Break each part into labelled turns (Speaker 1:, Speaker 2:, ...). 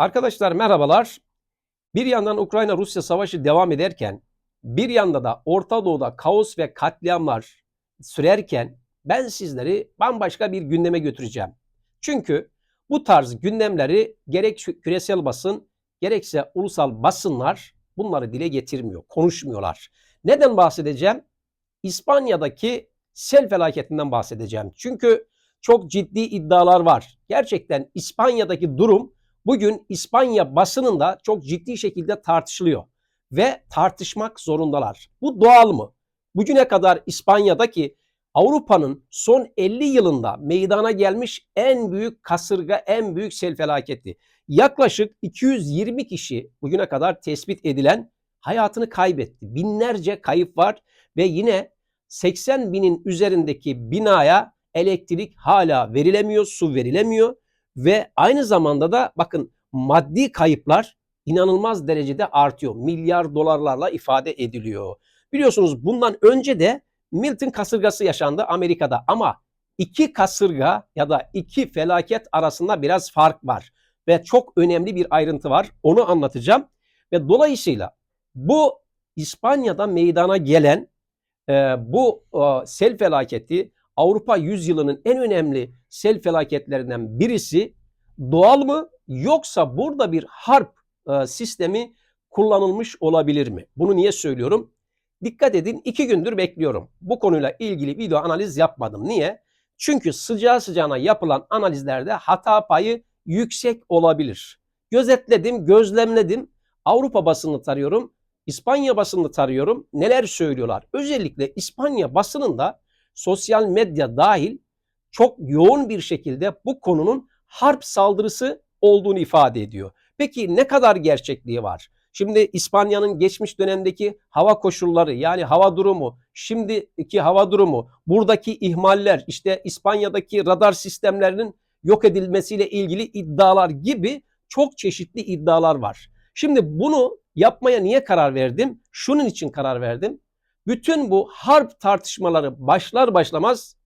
Speaker 1: Arkadaşlar merhabalar. Bir yandan Ukrayna-Rusya savaşı devam ederken bir yanda da Orta Doğu'da kaos ve katliamlar sürerken ben sizleri bambaşka bir gündeme götüreceğim. Çünkü bu tarz gündemleri gerek küresel basın gerekse ulusal basınlar bunları dile getirmiyor, konuşmuyorlar. Neden bahsedeceğim? İspanya'daki sel felaketinden bahsedeceğim. Çünkü çok ciddi iddialar var. Gerçekten İspanya'daki durum bugün İspanya basınında çok ciddi şekilde tartışılıyor ve tartışmak zorundalar. Bu doğal mı? Bugüne kadar İspanya'daki Avrupa'nın son 50 yılında meydana gelmiş en büyük kasırga, en büyük sel felaketi. Yaklaşık 220 kişi bugüne kadar tespit edilen hayatını kaybetti. Binlerce kayıp var ve yine 80 binin üzerindeki binaya elektrik hala verilemiyor, su verilemiyor ve aynı zamanda da bakın maddi kayıplar inanılmaz derecede artıyor. Milyar dolarlarla ifade ediliyor. Biliyorsunuz bundan önce de Milton kasırgası yaşandı Amerika'da ama iki kasırga ya da iki felaket arasında biraz fark var ve çok önemli bir ayrıntı var. Onu anlatacağım ve dolayısıyla bu İspanya'da meydana gelen e, bu e, sel felaketi Avrupa yüzyılının en önemli sel felaketlerinden birisi doğal mı yoksa burada bir harp e, sistemi kullanılmış olabilir mi? Bunu niye söylüyorum? Dikkat edin iki gündür bekliyorum. Bu konuyla ilgili video analiz yapmadım. Niye? Çünkü sıcağı sıcağına yapılan analizlerde hata payı yüksek olabilir. Gözetledim, gözlemledim. Avrupa basını tarıyorum. İspanya basını tarıyorum. Neler söylüyorlar? Özellikle İspanya basınında sosyal medya dahil çok yoğun bir şekilde bu konunun harp saldırısı olduğunu ifade ediyor. Peki ne kadar gerçekliği var? Şimdi İspanya'nın geçmiş dönemdeki hava koşulları yani hava durumu, şimdiki hava durumu, buradaki ihmaller, işte İspanya'daki radar sistemlerinin yok edilmesiyle ilgili iddialar gibi çok çeşitli iddialar var. Şimdi bunu yapmaya niye karar verdim? Şunun için karar verdim. Bütün bu harp tartışmaları başlar başlamaz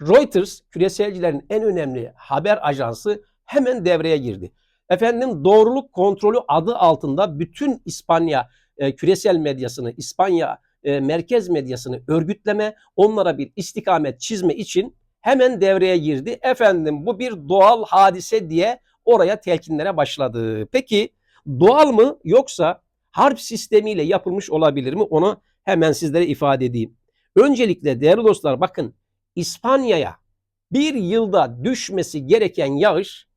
Speaker 1: Reuters küreselcilerin en önemli haber ajansı hemen devreye girdi. Efendim doğruluk kontrolü adı altında bütün İspanya e, küresel medyasını, İspanya e, merkez medyasını örgütleme, onlara bir istikamet çizme için hemen devreye girdi. Efendim bu bir doğal hadise diye oraya telkinlere başladı. Peki doğal mı yoksa harp sistemiyle yapılmış olabilir mi? Onu hemen sizlere ifade edeyim. Öncelikle değerli dostlar bakın İspanya'ya bir yılda düşmesi gereken yağış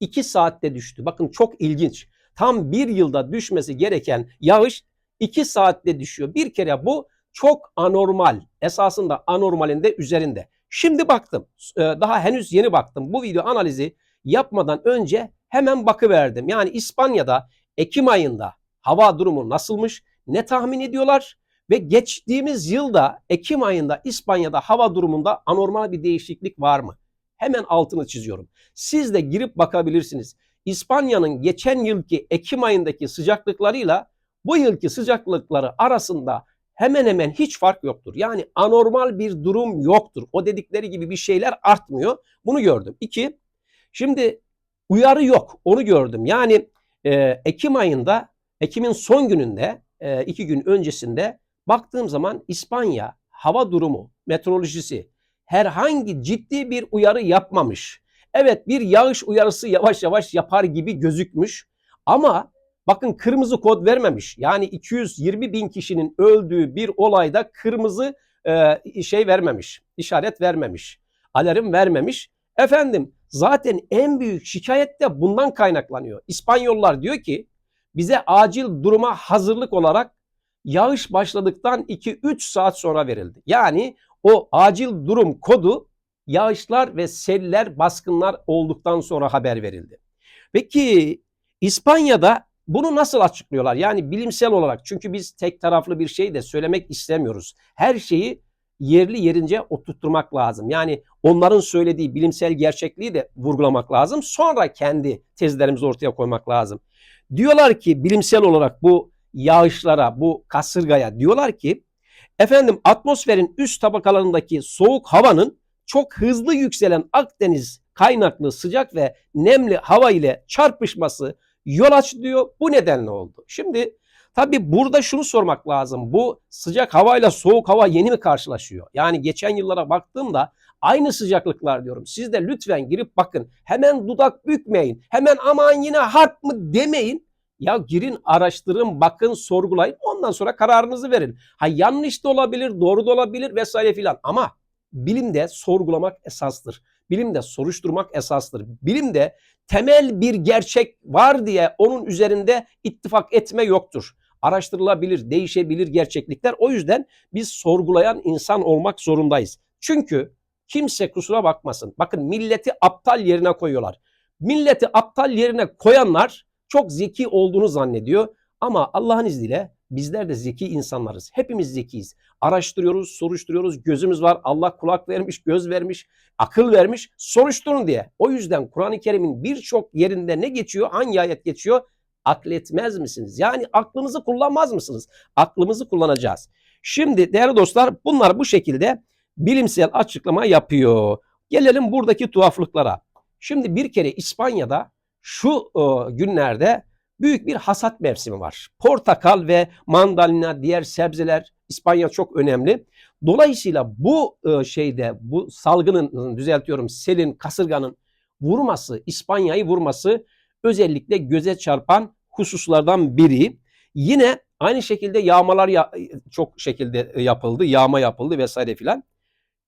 Speaker 1: 2 saatte düştü. Bakın çok ilginç. Tam bir yılda düşmesi gereken yağış 2 saatte düşüyor. Bir kere bu çok anormal. Esasında anormalin de üzerinde. Şimdi baktım. e, Daha henüz yeni baktım. Bu video analizi yapmadan önce hemen bakıverdim. Yani İspanya'da Ekim ayında hava durumu nasılmış? Ne tahmin ediyorlar? Ve geçtiğimiz yılda Ekim ayında İspanya'da hava durumunda anormal bir değişiklik var mı? Hemen altını çiziyorum. Siz de girip bakabilirsiniz. İspanya'nın geçen yılki Ekim ayındaki sıcaklıklarıyla bu yılki sıcaklıkları arasında hemen hemen hiç fark yoktur. Yani anormal bir durum yoktur. O dedikleri gibi bir şeyler artmıyor. Bunu gördüm. İki, şimdi uyarı yok. Onu gördüm. Yani e, Ekim ayında, Ekim'in son gününde, e, iki gün öncesinde baktığım zaman İspanya hava durumu, meteorolojisi herhangi ciddi bir uyarı yapmamış. Evet bir yağış uyarısı yavaş yavaş yapar gibi gözükmüş ama bakın kırmızı kod vermemiş. Yani 220 bin kişinin öldüğü bir olayda kırmızı e, şey vermemiş, işaret vermemiş, alarm vermemiş. Efendim zaten en büyük şikayet de bundan kaynaklanıyor. İspanyollar diyor ki bize acil duruma hazırlık olarak yağış başladıktan 2-3 saat sonra verildi. Yani o acil durum kodu yağışlar ve seller, baskınlar olduktan sonra haber verildi. Peki İspanya'da bunu nasıl açıklıyorlar? Yani bilimsel olarak çünkü biz tek taraflı bir şey de söylemek istemiyoruz. Her şeyi yerli yerince oturtturmak lazım. Yani onların söylediği bilimsel gerçekliği de vurgulamak lazım. Sonra kendi tezlerimizi ortaya koymak lazım. Diyorlar ki bilimsel olarak bu yağışlara, bu kasırgaya diyorlar ki efendim atmosferin üst tabakalarındaki soğuk havanın çok hızlı yükselen Akdeniz kaynaklı sıcak ve nemli hava ile çarpışması yol aç diyor. Bu nedenle oldu. Şimdi tabii burada şunu sormak lazım. Bu sıcak havayla soğuk hava yeni mi karşılaşıyor? Yani geçen yıllara baktığımda aynı sıcaklıklar diyorum. Siz de lütfen girip bakın. Hemen dudak bükmeyin. Hemen aman yine harp mı demeyin. Ya girin araştırın, bakın, sorgulayın. Ondan sonra kararınızı verin. Ha yanlış da olabilir, doğru da olabilir vesaire filan. Ama bilimde sorgulamak esastır. Bilimde soruşturmak esastır. Bilimde temel bir gerçek var diye onun üzerinde ittifak etme yoktur. Araştırılabilir, değişebilir gerçeklikler. O yüzden biz sorgulayan insan olmak zorundayız. Çünkü kimse kusura bakmasın. Bakın milleti aptal yerine koyuyorlar. Milleti aptal yerine koyanlar çok zeki olduğunu zannediyor. Ama Allah'ın izniyle bizler de zeki insanlarız. Hepimiz zekiyiz. Araştırıyoruz, soruşturuyoruz. Gözümüz var. Allah kulak vermiş, göz vermiş, akıl vermiş. Soruşturun diye. O yüzden Kur'an-ı Kerim'in birçok yerinde ne geçiyor? Hangi ayet geçiyor? Akletmez misiniz? Yani aklınızı kullanmaz mısınız? Aklımızı kullanacağız. Şimdi değerli dostlar bunlar bu şekilde bilimsel açıklama yapıyor. Gelelim buradaki tuhaflıklara. Şimdi bir kere İspanya'da şu e, günlerde büyük bir hasat mevsimi var. Portakal ve mandalina, diğer sebzeler İspanya çok önemli. Dolayısıyla bu e, şeyde bu salgının düzeltiyorum selin, kasırganın vurması, İspanya'yı vurması özellikle göze çarpan hususlardan biri. Yine aynı şekilde yağmalar ya, çok şekilde yapıldı, yağma yapıldı vesaire filan.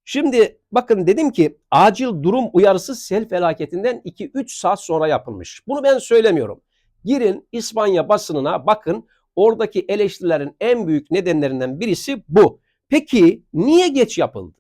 Speaker 1: Şimdi bakın dedim ki acil durum uyarısı sel felaketinden 2-3 saat sonra yapılmış. Bunu ben söylemiyorum. Girin İspanya basınına bakın oradaki eleştirilerin en büyük nedenlerinden birisi bu. Peki niye geç yapıldı?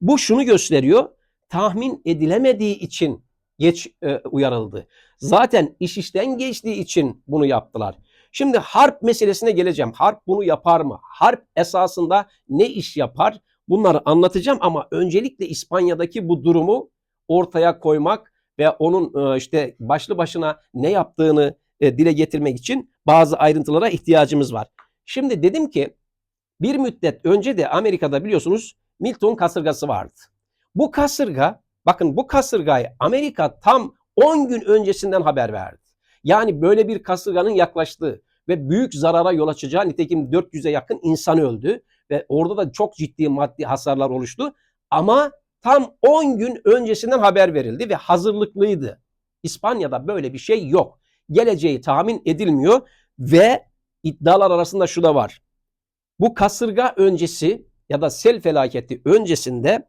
Speaker 1: Bu şunu gösteriyor. Tahmin edilemediği için geç e, uyarıldı. Zaten iş işten geçtiği için bunu yaptılar. Şimdi harp meselesine geleceğim. Harp bunu yapar mı? Harp esasında ne iş yapar? Bunları anlatacağım ama öncelikle İspanya'daki bu durumu ortaya koymak ve onun e, işte başlı başına ne yaptığını e, dile getirmek için bazı ayrıntılara ihtiyacımız var. Şimdi dedim ki bir müddet önce de Amerika'da biliyorsunuz Milton kasırgası vardı. Bu kasırga bakın bu kasırgayı Amerika tam 10 gün öncesinden haber verdi. Yani böyle bir kasırganın yaklaştığı ve büyük zarara yol açacağı nitekim 400'e yakın insan öldü ve orada da çok ciddi maddi hasarlar oluştu. Ama tam 10 gün öncesinden haber verildi ve hazırlıklıydı. İspanya'da böyle bir şey yok. Geleceği tahmin edilmiyor ve iddialar arasında şu da var. Bu kasırga öncesi ya da sel felaketi öncesinde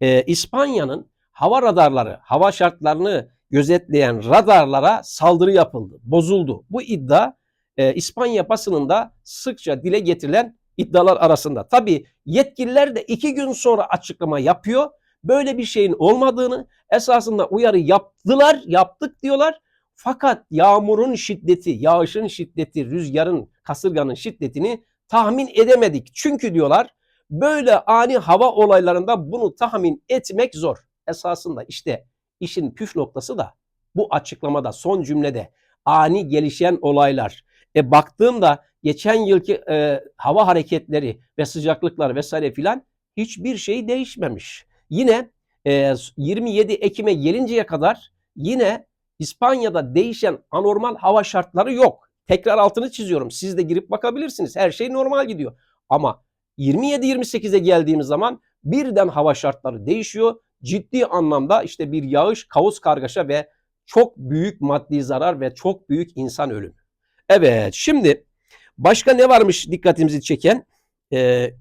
Speaker 1: e, İspanya'nın hava radarları, hava şartlarını gözetleyen radarlara saldırı yapıldı, bozuldu. Bu iddia e, İspanya basınında sıkça dile getirilen iddialar arasında. Tabi yetkililer de iki gün sonra açıklama yapıyor. Böyle bir şeyin olmadığını esasında uyarı yaptılar, yaptık diyorlar. Fakat yağmurun şiddeti, yağışın şiddeti, rüzgarın, kasırganın şiddetini tahmin edemedik. Çünkü diyorlar böyle ani hava olaylarında bunu tahmin etmek zor. Esasında işte işin püf noktası da bu açıklamada son cümlede ani gelişen olaylar. E baktığımda geçen yılki e, hava hareketleri ve sıcaklıklar vesaire filan hiçbir şey değişmemiş. Yine e, 27 Ekim'e gelinceye kadar yine İspanya'da değişen anormal hava şartları yok. Tekrar altını çiziyorum. Siz de girip bakabilirsiniz. Her şey normal gidiyor. Ama 27-28'e geldiğimiz zaman birden hava şartları değişiyor. Ciddi anlamda işte bir yağış, kaos kargaşa ve çok büyük maddi zarar ve çok büyük insan ölümü. Evet şimdi başka ne varmış dikkatimizi çeken? Ee,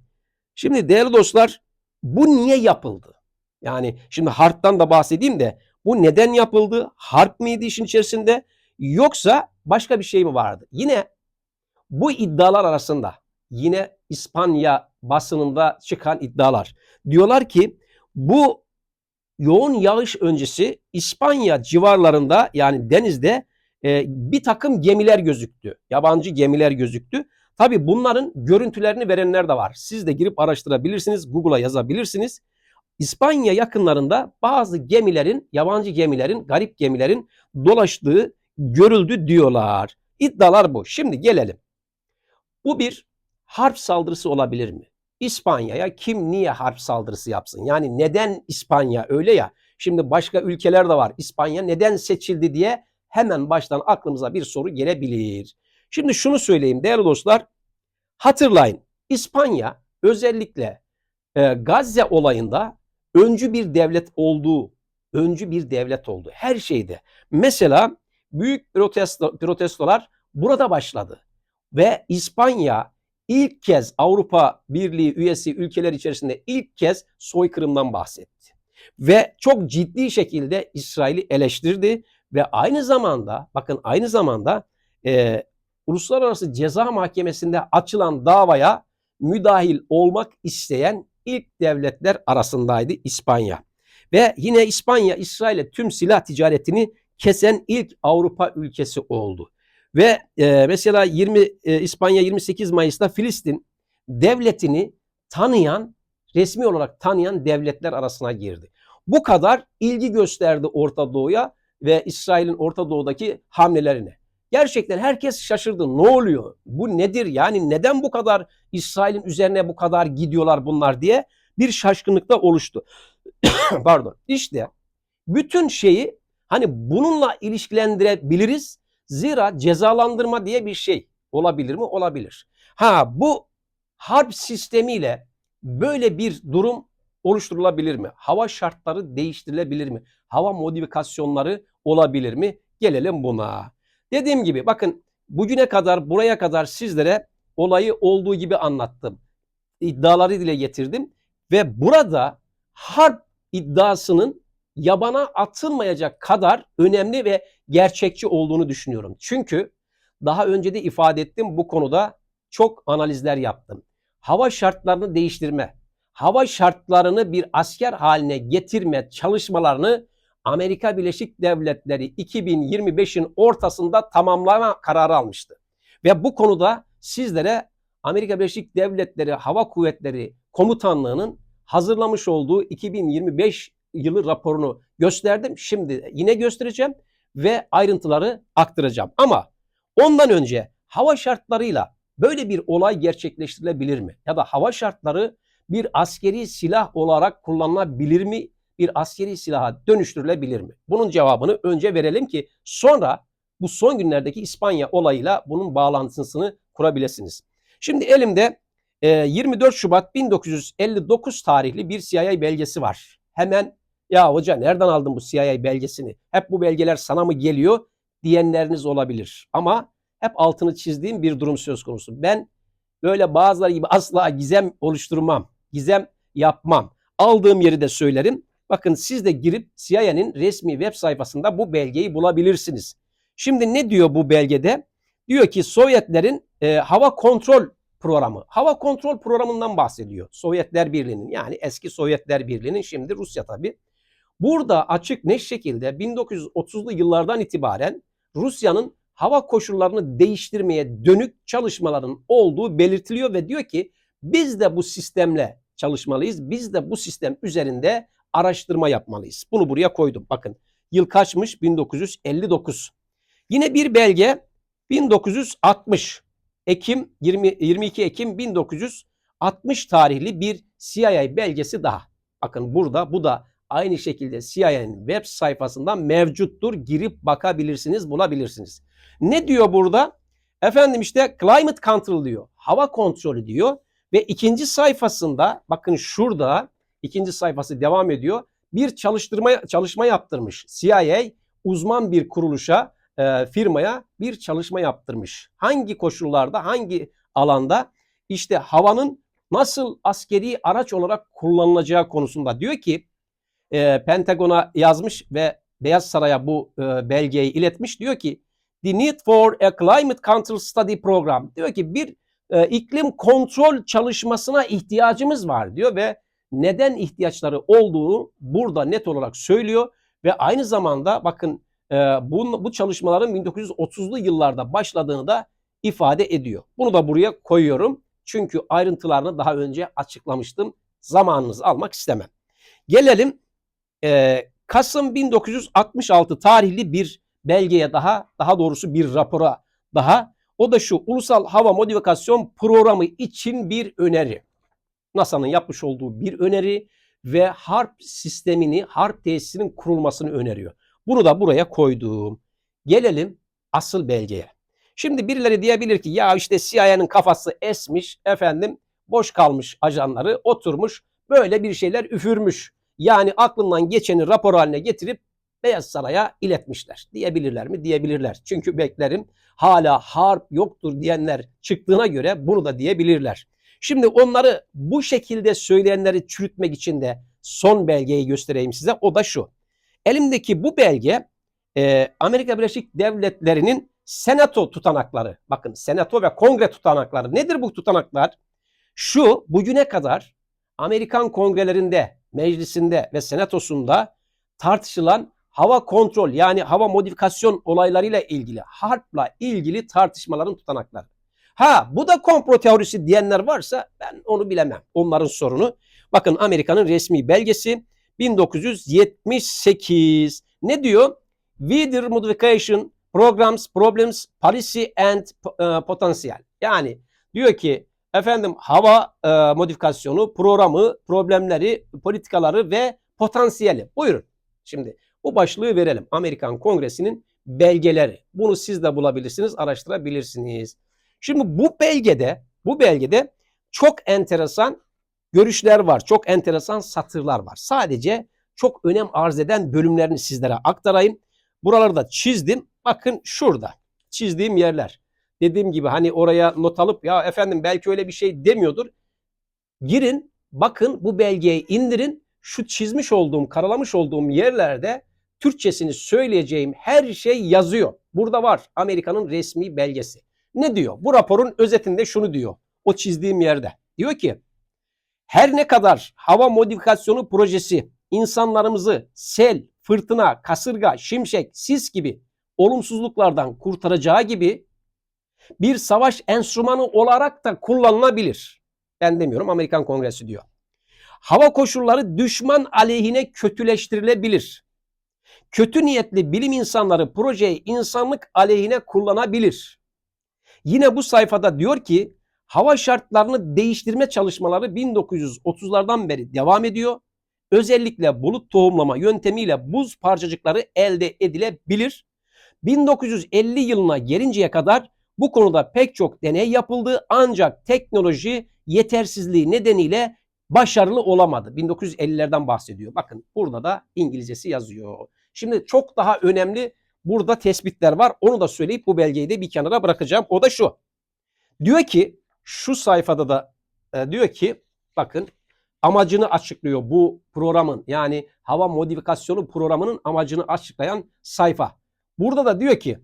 Speaker 1: şimdi değerli dostlar bu niye yapıldı? Yani şimdi harptan da bahsedeyim de bu neden yapıldı? Harp mıydı işin içerisinde? Yoksa başka bir şey mi vardı? Yine bu iddialar arasında yine İspanya basınında çıkan iddialar. Diyorlar ki bu yoğun yağış öncesi İspanya civarlarında yani denizde e, bir takım gemiler gözüktü. Yabancı gemiler gözüktü. Tabi bunların görüntülerini verenler de var. Siz de girip araştırabilirsiniz. Google'a yazabilirsiniz. İspanya yakınlarında bazı gemilerin, yabancı gemilerin, garip gemilerin dolaştığı görüldü diyorlar. İddialar bu. Şimdi gelelim. Bu bir harp saldırısı olabilir mi? İspanya'ya kim niye harp saldırısı yapsın? Yani neden İspanya öyle ya? Şimdi başka ülkeler de var. İspanya neden seçildi diye hemen baştan aklımıza bir soru gelebilir. Şimdi şunu söyleyeyim değerli dostlar. Hatırlayın İspanya özellikle e, Gazze olayında öncü bir devlet olduğu, öncü bir devlet oldu her şeyde. Mesela büyük protesto, protestolar burada başladı ve İspanya ilk kez Avrupa Birliği üyesi ülkeler içerisinde ilk kez soykırımdan bahsetti. Ve çok ciddi şekilde İsrail'i eleştirdi ve aynı zamanda bakın aynı zamanda e, Uluslararası Ceza Mahkemesi'nde açılan davaya müdahil olmak isteyen ilk devletler arasındaydı İspanya. Ve yine İspanya İsrail'e tüm silah ticaretini kesen ilk Avrupa ülkesi oldu. Ve e, mesela 20 e, İspanya 28 Mayıs'ta Filistin devletini tanıyan, resmi olarak tanıyan devletler arasına girdi. Bu kadar ilgi gösterdi Orta Doğu'ya ve İsrail'in Orta Doğu'daki hamlelerine. Gerçekten herkes şaşırdı. Ne oluyor? Bu nedir? Yani neden bu kadar İsrail'in üzerine bu kadar gidiyorlar bunlar diye bir şaşkınlık da oluştu. Pardon. İşte bütün şeyi hani bununla ilişkilendirebiliriz. Zira cezalandırma diye bir şey olabilir mi? Olabilir. Ha bu harp sistemiyle böyle bir durum oluşturulabilir mi? Hava şartları değiştirilebilir mi? Hava modifikasyonları olabilir mi? Gelelim buna. Dediğim gibi bakın bugüne kadar buraya kadar sizlere olayı olduğu gibi anlattım. İddiaları dile getirdim ve burada harp iddiasının yabana atılmayacak kadar önemli ve gerçekçi olduğunu düşünüyorum. Çünkü daha önce de ifade ettim bu konuda çok analizler yaptım. Hava şartlarını değiştirme, hava şartlarını bir asker haline getirme çalışmalarını Amerika Birleşik Devletleri 2025'in ortasında tamamlama kararı almıştı. Ve bu konuda sizlere Amerika Birleşik Devletleri Hava Kuvvetleri Komutanlığı'nın hazırlamış olduğu 2025 yılı raporunu gösterdim. Şimdi yine göstereceğim ve ayrıntıları aktaracağım. Ama ondan önce hava şartlarıyla böyle bir olay gerçekleştirilebilir mi? Ya da hava şartları bir askeri silah olarak kullanılabilir mi? Bir askeri silaha dönüştürülebilir mi? Bunun cevabını önce verelim ki sonra bu son günlerdeki İspanya olayıyla bunun bağlantısını kurabilirsiniz. Şimdi elimde 24 Şubat 1959 tarihli bir CIA belgesi var. Hemen ya hoca nereden aldın bu CIA belgesini? Hep bu belgeler sana mı geliyor diyenleriniz olabilir. Ama hep altını çizdiğim bir durum söz konusu. Ben böyle bazıları gibi asla gizem oluşturmam. Gizem yapmam. Aldığım yeri de söylerim. Bakın siz de girip CIA'nin resmi web sayfasında bu belgeyi bulabilirsiniz. Şimdi ne diyor bu belgede? Diyor ki Sovyetlerin e, hava kontrol programı. Hava kontrol programından bahsediyor. Sovyetler Birliği'nin yani eski Sovyetler Birliği'nin şimdi Rusya tabii. Burada açık ne şekilde 1930'lu yıllardan itibaren Rusya'nın hava koşullarını değiştirmeye dönük çalışmaların olduğu belirtiliyor ve diyor ki biz de bu sistemle çalışmalıyız. Biz de bu sistem üzerinde araştırma yapmalıyız. Bunu buraya koydum. Bakın yıl kaçmış? 1959. Yine bir belge 1960 Ekim 20, 22 Ekim 1960 tarihli bir CIA belgesi daha. Bakın burada bu da aynı şekilde CIA'nin web sayfasından mevcuttur. Girip bakabilirsiniz, bulabilirsiniz. Ne diyor burada? Efendim işte climate control diyor. Hava kontrolü diyor. Ve ikinci sayfasında bakın şurada ikinci sayfası devam ediyor. Bir çalıştırma çalışma yaptırmış. CIA uzman bir kuruluşa, e, firmaya bir çalışma yaptırmış. Hangi koşullarda, hangi alanda işte havanın nasıl askeri araç olarak kullanılacağı konusunda diyor ki e, Pentagon'a yazmış ve Beyaz Saray'a bu e, belgeyi iletmiş. Diyor ki The need for a climate control study program. Diyor ki bir e, iklim kontrol çalışmasına ihtiyacımız var diyor ve neden ihtiyaçları olduğunu burada net olarak söylüyor ve aynı zamanda bakın e, bu, bu çalışmaların 1930'lu yıllarda başladığını da ifade ediyor. Bunu da buraya koyuyorum. Çünkü ayrıntılarını daha önce açıklamıştım. Zamanınızı almak istemem. Gelelim e, Kasım 1966 tarihli bir belgeye daha, daha doğrusu bir rapora daha. O da şu Ulusal Hava Modifikasyon Programı için bir öneri. NASA'nın yapmış olduğu bir öneri ve harp sistemini, harp tesisinin kurulmasını öneriyor. Bunu da buraya koydum. Gelelim asıl belgeye. Şimdi birileri diyebilir ki ya işte CIA'nın kafası esmiş efendim boş kalmış ajanları oturmuş böyle bir şeyler üfürmüş. Yani aklından geçeni rapor haline getirip Beyaz Saray'a iletmişler. Diyebilirler mi? Diyebilirler. Çünkü beklerim hala harp yoktur diyenler çıktığına göre bunu da diyebilirler. Şimdi onları bu şekilde söyleyenleri çürütmek için de son belgeyi göstereyim size. O da şu. Elimdeki bu belge e, Amerika Birleşik Devletleri'nin senato tutanakları. Bakın senato ve kongre tutanakları. Nedir bu tutanaklar? Şu bugüne kadar Amerikan kongrelerinde, meclisinde ve senatosunda tartışılan hava kontrol yani hava modifikasyon olaylarıyla ilgili, harpla ilgili tartışmaların tutanakları. Ha bu da komplo teorisi diyenler varsa ben onu bilemem. Onların sorunu. Bakın Amerika'nın resmi belgesi 1978. Ne diyor? Weather Modification Programs, Problems, Policy and uh, Potential. Yani diyor ki efendim hava e, modifikasyonu, programı, problemleri, politikaları ve potansiyeli. Buyurun. Şimdi bu başlığı verelim. Amerikan Kongresi'nin belgeleri. Bunu siz de bulabilirsiniz, araştırabilirsiniz. Şimdi bu belgede, bu belgede çok enteresan görüşler var. Çok enteresan satırlar var. Sadece çok önem arz eden bölümlerini sizlere aktarayım. Buraları da çizdim. Bakın şurada çizdiğim yerler. Dediğim gibi hani oraya not alıp ya efendim belki öyle bir şey demiyordur. Girin bakın bu belgeyi indirin. Şu çizmiş olduğum, karalamış olduğum yerlerde Türkçesini söyleyeceğim her şey yazıyor. Burada var Amerika'nın resmi belgesi. Ne diyor? Bu raporun özetinde şunu diyor. O çizdiğim yerde. Diyor ki her ne kadar hava modifikasyonu projesi insanlarımızı sel, fırtına, kasırga, şimşek, sis gibi olumsuzluklardan kurtaracağı gibi bir savaş enstrümanı olarak da kullanılabilir. Ben demiyorum Amerikan Kongresi diyor. Hava koşulları düşman aleyhine kötüleştirilebilir. Kötü niyetli bilim insanları projeyi insanlık aleyhine kullanabilir. Yine bu sayfada diyor ki hava şartlarını değiştirme çalışmaları 1930'lardan beri devam ediyor. Özellikle bulut tohumlama yöntemiyle buz parçacıkları elde edilebilir. 1950 yılına gelinceye kadar bu konuda pek çok deney yapıldı ancak teknoloji yetersizliği nedeniyle başarılı olamadı. 1950'lerden bahsediyor. Bakın burada da İngilizcesi yazıyor. Şimdi çok daha önemli burada tespitler var. Onu da söyleyip bu belgeyi de bir kenara bırakacağım. O da şu. Diyor ki şu sayfada da e, diyor ki bakın amacını açıklıyor bu programın yani hava modifikasyonu programının amacını açıklayan sayfa. Burada da diyor ki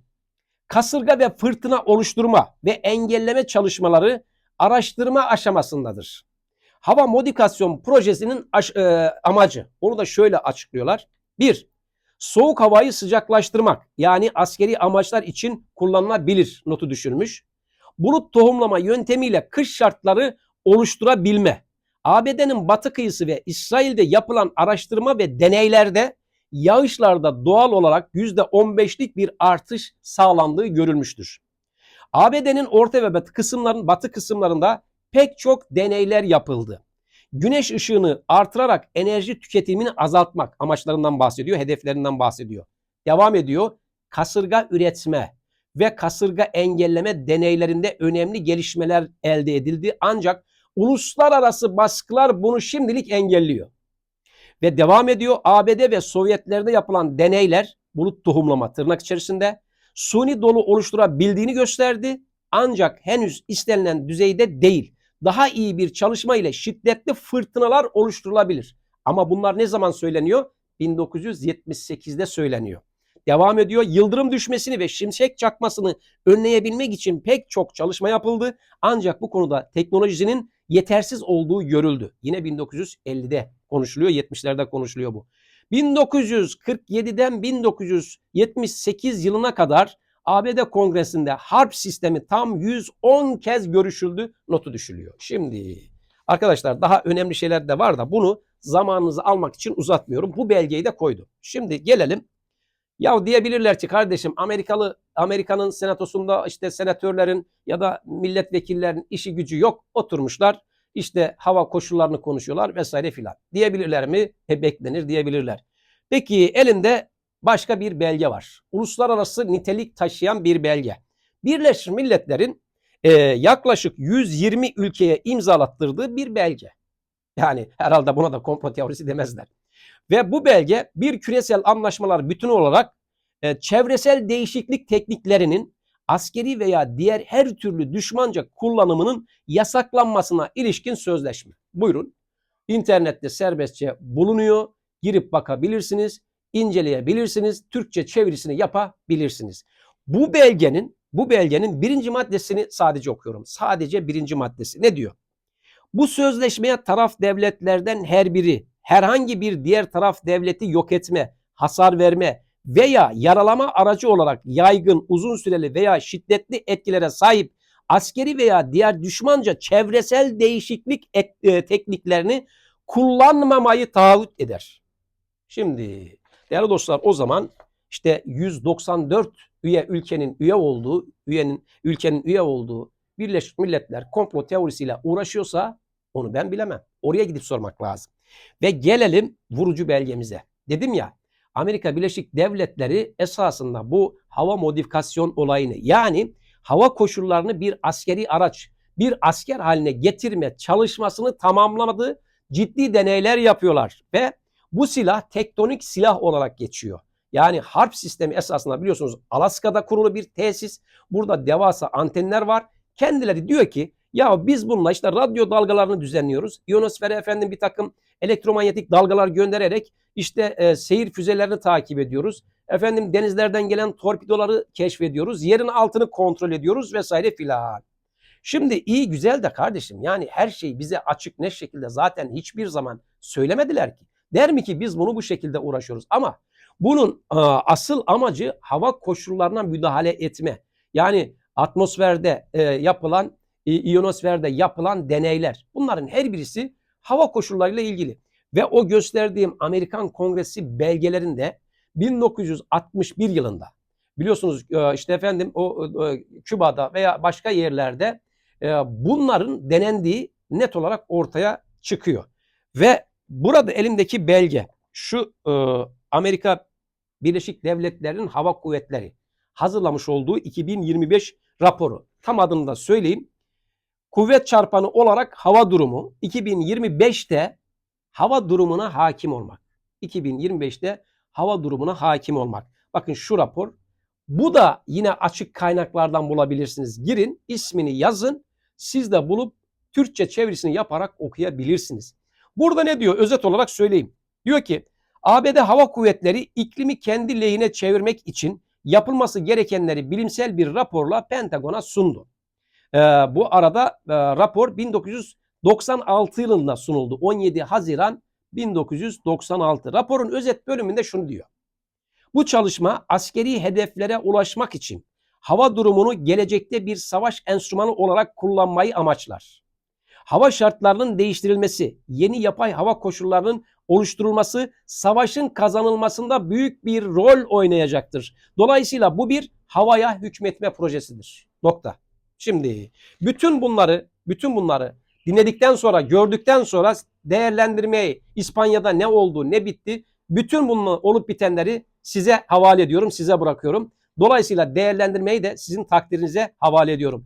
Speaker 1: kasırga ve fırtına oluşturma ve engelleme çalışmaları araştırma aşamasındadır. Hava modifikasyon projesinin e, amacı onu da şöyle açıklıyorlar. Bir, soğuk havayı sıcaklaştırmak yani askeri amaçlar için kullanılabilir notu düşürmüş. Bulut tohumlama yöntemiyle kış şartları oluşturabilme. ABD'nin batı kıyısı ve İsrail'de yapılan araştırma ve deneylerde yağışlarda doğal olarak %15'lik bir artış sağlandığı görülmüştür. ABD'nin orta ve batı kısımların batı kısımlarında pek çok deneyler yapıldı. Güneş ışığını artırarak enerji tüketimini azaltmak amaçlarından bahsediyor, hedeflerinden bahsediyor. Devam ediyor. Kasırga üretme ve kasırga engelleme deneylerinde önemli gelişmeler elde edildi. Ancak uluslararası baskılar bunu şimdilik engelliyor. Ve devam ediyor. ABD ve Sovyetlerde yapılan deneyler bulut tohumlama tırnak içerisinde suni dolu oluşturabildiğini gösterdi. Ancak henüz istenilen düzeyde değil. Daha iyi bir çalışma ile şiddetli fırtınalar oluşturulabilir. Ama bunlar ne zaman söyleniyor? 1978'de söyleniyor. Devam ediyor. Yıldırım düşmesini ve şimşek çakmasını önleyebilmek için pek çok çalışma yapıldı. Ancak bu konuda teknolojinin yetersiz olduğu görüldü. Yine 1950'de konuşuluyor, 70'lerde konuşuluyor bu. 1947'den 1978 yılına kadar ABD Kongresi'nde harp sistemi tam 110 kez görüşüldü, notu düşülüyor. Şimdi arkadaşlar daha önemli şeyler de var da bunu zamanınızı almak için uzatmıyorum. Bu belgeyi de koydum. Şimdi gelelim. Ya diyebilirler ki kardeşim Amerikalı Amerika'nın senatosunda işte senatörlerin ya da milletvekillerin işi gücü yok. Oturmuşlar işte hava koşullarını konuşuyorlar vesaire filan. Diyebilirler mi? E beklenir diyebilirler. Peki elinde başka bir belge var. Uluslararası nitelik taşıyan bir belge. Birleşmiş Milletler'in e, yaklaşık 120 ülkeye imzalattırdığı bir belge. Yani herhalde buna da komplo teorisi demezler. Ve bu belge bir küresel anlaşmalar bütünü olarak e, çevresel değişiklik tekniklerinin askeri veya diğer her türlü düşmanca kullanımının yasaklanmasına ilişkin sözleşme. Buyurun. İnternette serbestçe bulunuyor. Girip bakabilirsiniz, inceleyebilirsiniz, Türkçe çevirisini yapabilirsiniz. Bu belgenin bu belgenin birinci maddesini sadece okuyorum. Sadece birinci maddesi. Ne diyor? Bu sözleşmeye taraf devletlerden her biri herhangi bir diğer taraf devleti yok etme, hasar verme veya yaralama aracı olarak yaygın, uzun süreli veya şiddetli etkilere sahip askeri veya diğer düşmanca çevresel değişiklik et, e, tekniklerini kullanmamayı taahhüt eder. Şimdi değerli dostlar o zaman işte 194 üye ülkenin üye olduğu, üyenin ülkenin üye olduğu Birleşmiş Milletler komplo teorisiyle uğraşıyorsa onu ben bilemem. Oraya gidip sormak lazım. Ve gelelim vurucu belgemize. Dedim ya Amerika Birleşik Devletleri esasında bu hava modifikasyon olayını yani hava koşullarını bir askeri araç, bir asker haline getirme çalışmasını tamamlamadı. Ciddi deneyler yapıyorlar ve bu silah tektonik silah olarak geçiyor. Yani harp sistemi esasında biliyorsunuz Alaska'da kurulu bir tesis. Burada devasa antenler var. Kendileri diyor ki ya biz bununla işte radyo dalgalarını düzenliyoruz. İyonosfere efendim bir takım elektromanyetik dalgalar göndererek işte e, seyir füzelerini takip ediyoruz. Efendim denizlerden gelen torpidoları keşfediyoruz. Yerin altını kontrol ediyoruz vesaire filan. Şimdi iyi güzel de kardeşim yani her şeyi bize açık ne şekilde zaten hiçbir zaman söylemediler ki. Der mi ki biz bunu bu şekilde uğraşıyoruz ama bunun e, asıl amacı hava koşullarına müdahale etme. Yani atmosferde e, yapılan, e, ionosferde yapılan deneyler. Bunların her birisi hava koşullarıyla ilgili. Ve o gösterdiğim Amerikan Kongresi belgelerinde 1961 yılında biliyorsunuz e, işte efendim o e, Küba'da veya başka yerlerde e, bunların denendiği net olarak ortaya çıkıyor. Ve burada elimdeki belge şu Amerika Birleşik Devletleri'nin hava kuvvetleri hazırlamış olduğu 2025 raporu. Tam adını da söyleyeyim. Kuvvet çarpanı olarak hava durumu 2025'te hava durumuna hakim olmak. 2025'te hava durumuna hakim olmak. Bakın şu rapor. Bu da yine açık kaynaklardan bulabilirsiniz. Girin, ismini yazın. Siz de bulup Türkçe çevirisini yaparak okuyabilirsiniz. Burada ne diyor? Özet olarak söyleyeyim. Diyor ki ABD Hava Kuvvetleri iklimi kendi lehine çevirmek için yapılması gerekenleri bilimsel bir raporla Pentagon'a sundu. Ee, bu arada e, rapor 1996 yılında sunuldu. 17 Haziran 1996. Raporun özet bölümünde şunu diyor. Bu çalışma askeri hedeflere ulaşmak için hava durumunu gelecekte bir savaş enstrümanı olarak kullanmayı amaçlar. Hava şartlarının değiştirilmesi, yeni yapay hava koşullarının oluşturulması savaşın kazanılmasında büyük bir rol oynayacaktır. Dolayısıyla bu bir havaya hükmetme projesidir. Nokta. Şimdi bütün bunları bütün bunları dinledikten sonra, gördükten sonra değerlendirmeyi İspanya'da ne oldu, ne bitti, bütün bunun olup bitenleri size havale ediyorum, size bırakıyorum. Dolayısıyla değerlendirmeyi de sizin takdirinize havale ediyorum.